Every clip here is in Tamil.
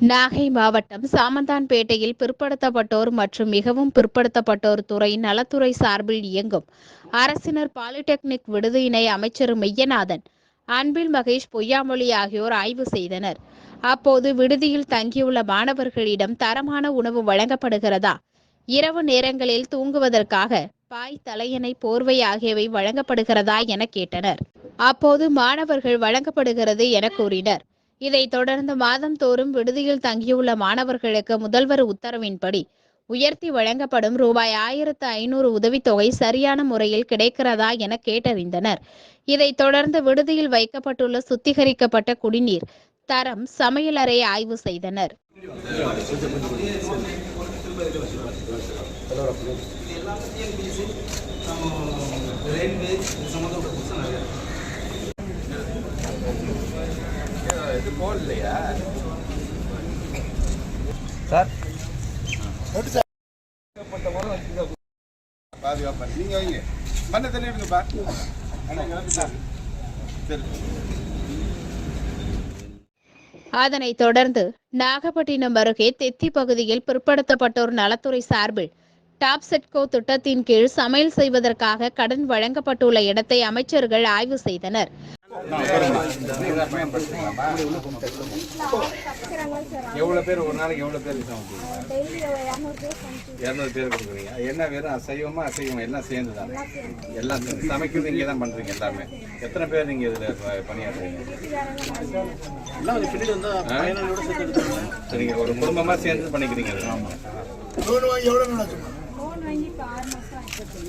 நாகை மாவட்டம் சாமந்தான்பேட்டையில் பிற்படுத்தப்பட்டோர் மற்றும் மிகவும் பிற்படுத்தப்பட்டோர் துறை நலத்துறை சார்பில் இயங்கும் அரசினர் பாலிடெக்னிக் விடுதியினை அமைச்சர் மெய்யநாதன் அன்பில் மகேஷ் பொய்யாமொழி ஆகியோர் ஆய்வு செய்தனர். அப்போது விடுதியில் தங்கியுள்ள மாணவர்களிடம் தரமான உணவு வழங்கப்படுகிறதா? இரவு நேரங்களில் தூங்குவதற்காக பாய் தலையணை போர்வை ஆகியவை வழங்கப்படுகிறதா என கேட்டனர். அப்போது மாணவர்கள் வழங்கப்படுகிறது என கூறினர். இதைத் தொடர்ந்து மாதந்தோறும் விடுதியில் தங்கியுள்ள மாணவர்களுக்கு முதல்வர் உத்தரவின்படி உயர்த்தி வழங்கப்படும் ரூபாய் ஆயிரத்து ஐநூறு உதவித்தொகை சரியான முறையில் கிடைக்கிறதா என கேட்டறிந்தனர். இதைத் தொடர்ந்து விடுதியில் வைக்கப்பட்டுள்ள சுத்திகரிக்கப்பட்ட குடிநீர் தரம் சமையலறை ஆய்வு செய்தனர். ரயில்வே சம்மந்தப்பட்ட போன் சார். அதனைத் தொடர்ந்து நாகப்பட்டினம் அருகே தெத்தி பகுதியில் பிற்படுத்தப்பட்டோர் நலத்துறை சார்பில் டாப் திட்டத்தின் கீழ் சமையல் செய்வதற்காக கடன் வழங்கப்பட்டுள்ள இடத்தை அமைச்சர்கள் ஆய்வு செய்தனர். எவ்வளவு பேர் ஒரு நாளைக்கு எவ்வளவு பேர் இரநூறு பேர் கொடுக்குறீங்க. என்ன வெறும் அசைவமா அசைவமா? எல்லாம் சேர்ந்து தான் எல்லாம் சமைக்கிறது இங்கே தான் பண்றீங்க எல்லாமே. எத்தனை பேர் நீங்க இதுல பணியாற்றுறீங்க? சரிங்க. ஒரு குடும்பமா சேர்ந்து பண்ணிக்கிறீங்க எவ்வளோ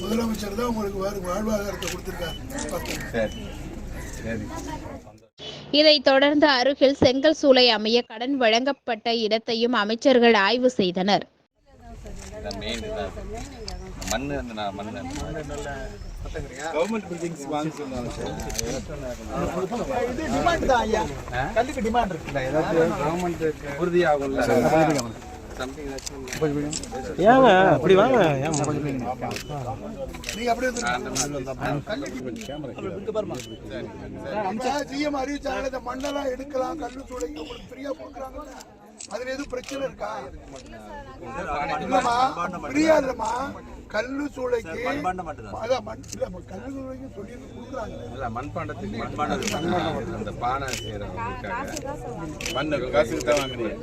முதலமைச்சர் தான் உங்களுக்கு வாழ்வாதாரத்தை கொடுத்துருக்காரு. சரி. இதைத் தொடர்ந்து அருகில் செங்கல் சூளை அமைய கடன் வழங்கப்பட்ட இடத்தையும் அமைச்சர்கள் ஆய்வு செய்தனர். கவர்மெண்ட் உறுதியாகும் ஏங்க அப்படி வாங்க. அப்படியே அறிவிச்சாங்க மண்ணெல்லாம் எடுக்கலாம் கல்லு சூளைக்கு உங்களுக்கு ஃப்ரீயா கொடுக்குறாங்க அதுல எதுவும் பிரச்சனை இருக்கா இல்லம்மா ஃப்ரீயா இல்லம்மா கல்லு சூளைக்கு அதான் மண் இல்ல கல்லு சூளைக்கு சொல்லி கொடுக்குறாங்க இல்ல மண்பாண்டத்துக்கு மண்பாண்டம் அந்த பானை செய்யறவங்களுக்காக மண்ணு காசுக்கு தான் வாங்குறீங்க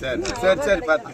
சரி சரி சரி பார்த்து